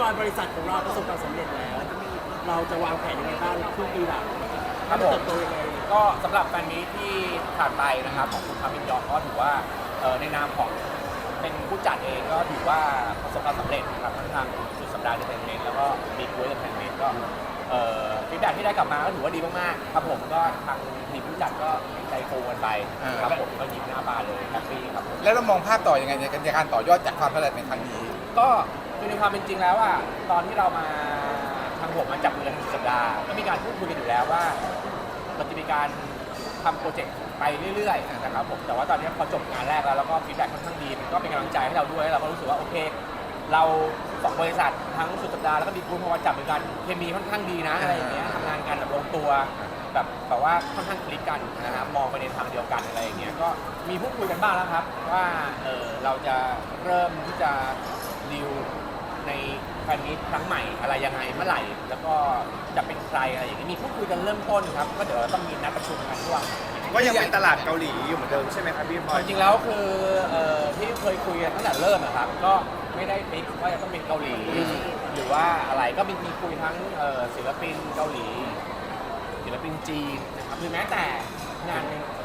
บอยบริษัทของเราประสบความสำเร็จแล้ว เราจะวางแผนยังไงบ้างครึ่งปีหลังครับผมเติบโตยังไง ก็สำหรับแฟนมีตที่ผ่านไปนะครับของคุณคามินยองก็ถือว่าเอ่อในนามของเป็นผู้จัดเองก็ถือว่าประสบความสำเร็จนะครับทั้งทางสุดสัปดาห์เดนเมนแล้วก็มีคุยเดนเมนก็ฟีดแบ็ที่ได้กลับมาก็ถือว่าดีมากๆครับผมก็ทางทีมผู้จัดก็ใจโฟกันไปครับผมก็ยิ้มหน้าบานเลยแฮปปี้ครับผมแล้วเรามองภาพต่อยังไงในการต่อยอดจากความสำเร็จในครั้งนี้ ก็ คือในความเป็นจริงแล้วอะตอนที่เรามาทางผมมาจับมือกันทุกสัปดาห์ก็มีการพูดคุยกันอยู่แล้วว่ามันจะมีการทำโปรเจกต์ไปเรื่อยๆนะครับผมแต่ว่าตอนนี้พอจบงานแรกแล้วแล้วก็ฟีดแบ็กค่อนข้างดีมันก็เป็นกำลังใจให้เราด้วยแล้วเราก็รู้สึกว่าโอเค เราสองบริษัททั้งสุดสัปดาห์แล้วก็มีคุณพอมาจับมือกันเคมีค่อนข้างดีนะอะไรอย่างเงี้ยทำงานกันแบบลงตัวแบบแบบว่าค่อนข้างคลิกกันนะครับมองไปในทางเดียวกันอะไรอย่างเงี้ยก็มีพูดคุยกันบ้างแล้วครับ ว่าเออเราจะเริ่มที่จะดีล ในแฟนมิตครั้งใหม่อะไรยังไงเมื่อไหร่ แล้วก็จะเป็นใครอะไรอย่างเงี้ยมีพูดคุยกันเริ่มต้นครับ ก็เดี๋ยวเราต้องมีนัดประชุมกันที่ว่าก็ยังเป็นตลาดเกาหลีอยู่เหมือนเดิมใช่ไหมครับพี่พลคอวายมจริงแล้วคือเอ่อที่เคยคุยกันตั้งแต่เริ่มนะครับ ก็ไม่ได้ฟิกว่าจะต้องเป็นเกาหลี หรือว่าอะไรก็มีมีคุยทั้งเอ่อศิลปินเกาหลี ศิลปินจีนนะครับหรือแม้แต่งาน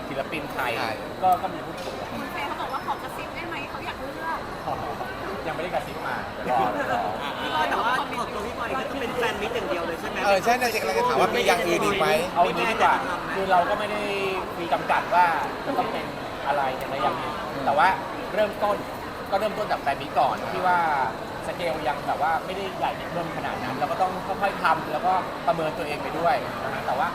ศิลปินไทยใช่ก็ก็มีพูดคุยกันแฟนเขาบอกว่าขอกระซิบได้ไหมเขาอยากเลือก ยังไม่ได้กระซิบมาเดี๋ยวรอเดี๋ยวรอพี่บอยแต่ว่าของตัวพี่บอยก็จะเป็นแฟนมิตรอย่างเดียวเลยใช่ไหมเออใช่เลยจะกำลังจะถามว่ามีอย่างอื่นอีกไหมเอาอย่างนี้ดีกว่าคือเราก็ไม่ได้มีจำกัดว่าจะต้องเป็นอะไรอย่างใดอย่างหนึ่งแต่ว่าเริ่มต้นก็เริ่มต้นจากแฟนมิตก่อนที่ว่าสเกลยังแบบว่าไม่ได้ใหญ่เริ่มขนาดนั้น เราก็ต้องค่อยๆทำแล้วก็ประเมินตัวเองไปด้วยนะฮะแต่ว่า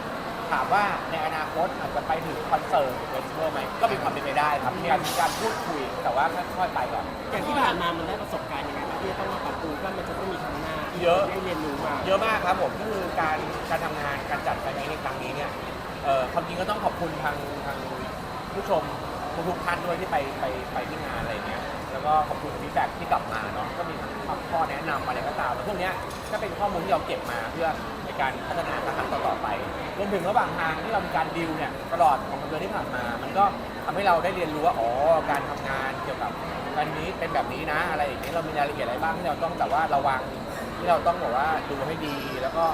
ถามว่าในอนาคตอาจจะไปถึงคอนเสิร์ตเฟสติวัลไหมก็มีความเป็นไปได้ครับมีการมีการพูดคุยแต่ว่าค่อยๆไปก่อน อย่างที่ผ่านมามันได้ประสบการณ์ยังไงบ้างที่จะต้องมาปรับปรุงว่ามันจะต้องมีครั้งหน้าเยอะ ได้เรียนรู้มาเยอะมากครับผมก็คือการการทำงานการจัดแฟนมีตในครั้งนี้เนี่ยเอ่อความจริงก็ต้องขอบคุณทางทางผู้ชมทุกๆท่านด้วยที่ไปไปไปที่งานอะไรเงี้ยแล้วก็ขอบคุณฟีดแบ็กที่กลับมาเนาะก็มี ทั้งข้อแนะนำอะไรก็ตามแล้วพวกเนี้ยก็เป็นข้อมูลที่เราเก็บมาเพื่อในการพัฒนาครั้งต่อๆไปรวมถึงระหว่างทางที่เรามีการดิวเนี่ยตลอดของเดือนที่ผ่านมา มันก็ทำให้เราได้เรียนรู้ว่าอ๋อการทำงานเกี่ยวกับการนี้เป็นแบบนี้นะอะไรอย่างเงี้ยเรามีรายละเอียดอะไรบ้างที่เราต้องแบบว่าระวังที่เราต้องแบบว่าดูให้ดีแล้วก็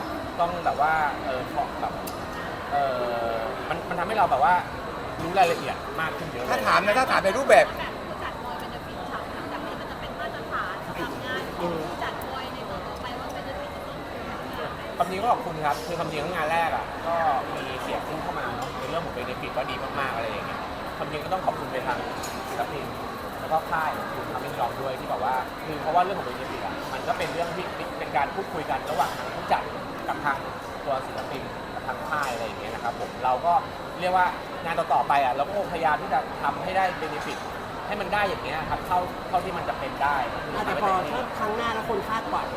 ต้องแบบว่าเออเหมาะกับเออมันมันทำให้เราแบบว่ารู้รายละเอียดมากขึ้นเยอะถ้าถามนะถ้าถามในรูปแบบ ไหนความจริงก็ขอบคุณครับ คือความจริงแล้งานแรกอะ ก็มีเสียงขึ้นเข้ามาเนาะในเรื่องของเบนฟิตก็ดีมากๆอะไรอย่างเงี้ยความจริงก็ต้องขอบคุณไปทางศิลปินแล้วก็ค่ายคุณทำเป็นจองด้วยที่แบบว่าคือเพราะว่าเรื่องของเบนฟิตอะมันก็เป็นเรื่องที่เป็นการพูดคุยกันระหว่างทางผู้จัดกับทางตัวศิลปินกับทางค่ายอะไรอย่างเงี้ยนะครับผมเราก็เรียกว่างานต่อๆไปอะเราก็พยายามที่จะทำให้ได้เบนฟิตให้มันได้อย่างเงี้ยครับเท่าเท่าที่มันจะเป็นได้อะแต่พอถ้าครั้งหน้าแล้วคนคาดหวัง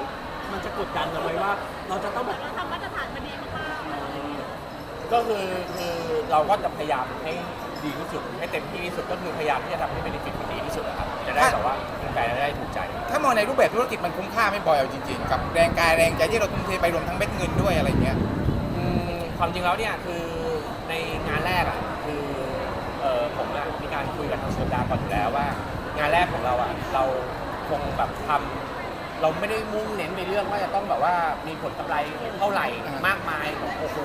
มันจะกดดันเราไหมว่า เราจะต้องแบบเราทำมาตรฐานมันดีมากๆก็คือคือเราก็จะพยายามให้ดีที่สุดให้เต็มที่ที่สุดก็คือพยายามที่จะทำให้เบนฟิตมันดีที่สุดนะครับจะได้แบบว่าแฟนๆจะได้ถูกใจ ถ้ามองในรูปแบบธุรกิจมันคุ้มค่าไม่บ่อยเอาจริงๆ กับแรงกายแรงใจที่เราทุ่มเทไปรวมทั้งเม็ดเงินด้วยอะไรเงี้ย อืมความจริงแล้วเนี่ยคือในงานแรกอะคือเออผมอะมีการคุยกับทางโซดาก่อนอยู่แล้วว่า งานแรกของเราอะเราคงแบบทำ เราไม่ได้มุ่งเน้นในเรื่องว่าจะต้องแบบว่ามีผลกำไรเท่าไหร่มากมายโอ้โห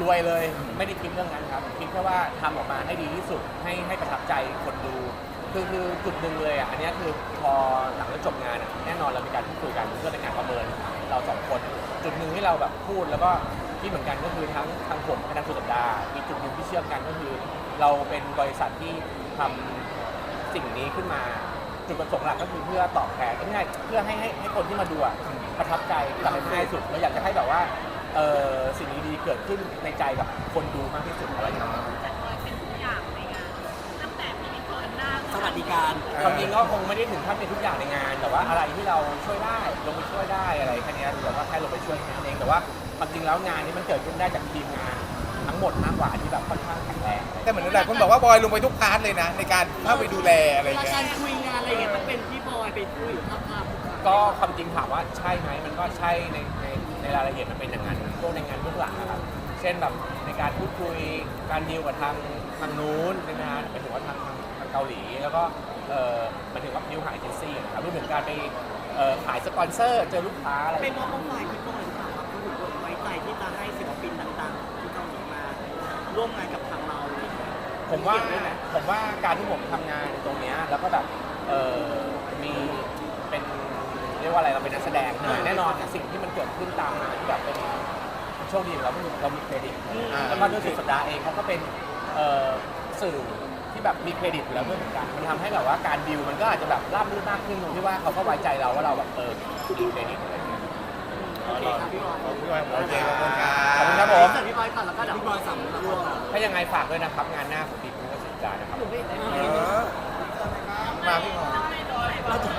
รวยเลยไม่ได้คิดเรื่องนั้นครับคิดแค่ว่าทำออกมาให้ดีที่สุดให้ให้ประทับใจคนดู คือคือจุดหนึ่งเลยอะอันเนี้ยคือพอหลังจากจบงานอะแน่นอนเรามีการพูดคุยกันเพื่อเป็นการประเมินเราสองคน จุดหนึ่งที่เราแบบพูดแล้วก็ที่เหมือนกันก็คือทั้งทางผมกับทางคุณสัปดาห์มีจุดหนึ่งที่เชื่อมกันก็คือ เราเป็นบริษัทที่ทำสิ่งนี้ขึ้นมา จุดประสงค์หลักก็คือเพื่อตอบแทนง่ายๆเพื่อให้ให้ให้คนที่มาดูอะประทับใจกลับไปง่ายสุดเราอยากจะให้แบบว่าเออสิ่งดีๆเกิดขึ้นในใจกับคนดูมากที่สุดอะไรอย่างเงี้ยจัดบอยเป็นทุกอย่างในงานตั้งแต่พิธีกรหน้าสวัสดิการความจริงก็คงไม่ได้ถึงขั้นเป็นทุกอย่างในงาน แต่ว่าอะไรที่เราช่วยได้ลงไปช่วยได้อะไรแค่เนี้ยเราก็แค่ลงไปช่วยแค่นั้นเองแต่ว่าความจริงแล้วงานนี้มันเกิดขึ้นได้จากทีมงาน ทั้งหมดมากกว่าที่แบบค่อนข้างแข็งแรง แต่เหมือนหลายคนบอกว่าบอยลงไปทุกพาร์ทเลยนะ ในการเข้าไปดูแลอะไรเวลาเงี้ย การคุยงานอะไรอย่าง เงี้ยต้องเป็นพี่บอยไปคุยภาพภาพก็ความจริงถามว่าใช่ไหมมันก็ใช่ในในในรายละเอียดมันเป็นอย่างนั้นพวกในงานเบื้องหลังนะครับ เช่นแบบในการพูดคุยการดีลกับทางทางนู้นในงานหมายถึงว่าทางทางทางเกาหลี แล้วก็เออหมายถึงว่าดิวหายเจนซี่นะครับรวมถึงการไปเอ่อขายสปอนเซอร์เจอลูกค้าอะไรเป็นเพราะฝ่ายที่ก่อนหรือเปล่าครับที่ถึงไว้ใจที่จะให้ศิลปินต่างๆ ที่เกาหลีมาร่วมงานกับทางเราอะไรอย่างเงี้ยผมว่าเกี่ยวด้วยไหมผมว่าการที่ผมทำงานตรงเนี้ยแล้วก็แบบ เออมีเป็นเรียกว่าอะไรเราเป็นนักแสดงใช่ไหมแน่นอนสิ่งที่มันเกิดขึ้นตามมาที่แบบเป็นโชคดีของเราคือเรามีเครดิตอ่าแล้วก็ด้วยสุดสัปดาห์เองเขาก็เป็นเอ่อสื่อที่แบบมีเครดิตอยู่แล้วด้วยเหมือนกันมันทำให้แบบว่าการดิวมันก็อาจจะแบบราบรื่นมากขึ้นตรงที่ว่าเขาก็ไว้ใจเราว่าเราแบบเออมีเครดิตอะไรอย่างเงี้ยโอเคครับพี่บอยโอเคขอบคุณครับขอบคุณครับผมเสร็จพี่บอยก่อนแล้วก็เดี๋ยวพี่บอยสั่งรวมถ้ายังไงฝากด้วยนะครับงานหน้าของปีพุทธศิลปานะครับเออ มาพี่หมอเราจะ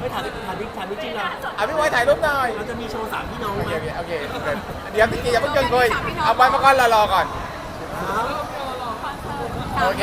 ไม่ถามถามจริงถามจริงๆเราอะพี่บอยถ่ายรูปหน่อยเราจะมีโชว์สามพี่น้องโอไหเคมโอเคโอเคเดี๋ยวพี่กีอย่าเพิ่งเกินคุยเอาไปมาก่อนรอๆก่อนครับโอเค